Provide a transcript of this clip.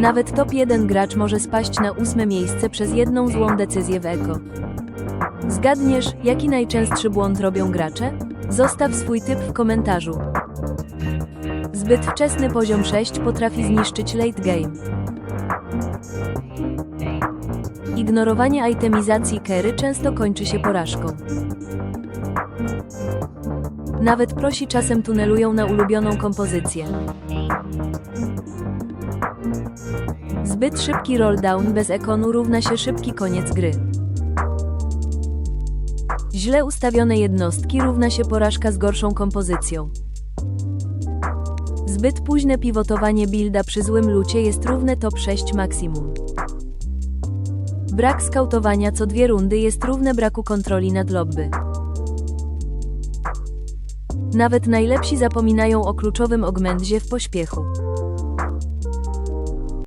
Nawet top 1 gracz może spaść na ósme miejsce przez jedną złą decyzję w eko. Zgadniesz, jaki najczęstszy błąd robią gracze? Zostaw swój typ w komentarzu. Zbyt wczesny poziom 6 potrafi zniszczyć late game. Ignorowanie itemizacji Kery często kończy się porażką. Nawet prosi czasem tunelują na ulubioną kompozycję. Zbyt szybki rolldown bez ekonu równa się szybki koniec gry. Źle ustawione jednostki równa się porażka z gorszą kompozycją. Zbyt późne pivotowanie builda przy złym lucie jest równe top 6 maksimum. Brak skautowania co dwie rundy jest równe braku kontroli nad lobby. Nawet najlepsi zapominają o kluczowym augmentie w pośpiechu.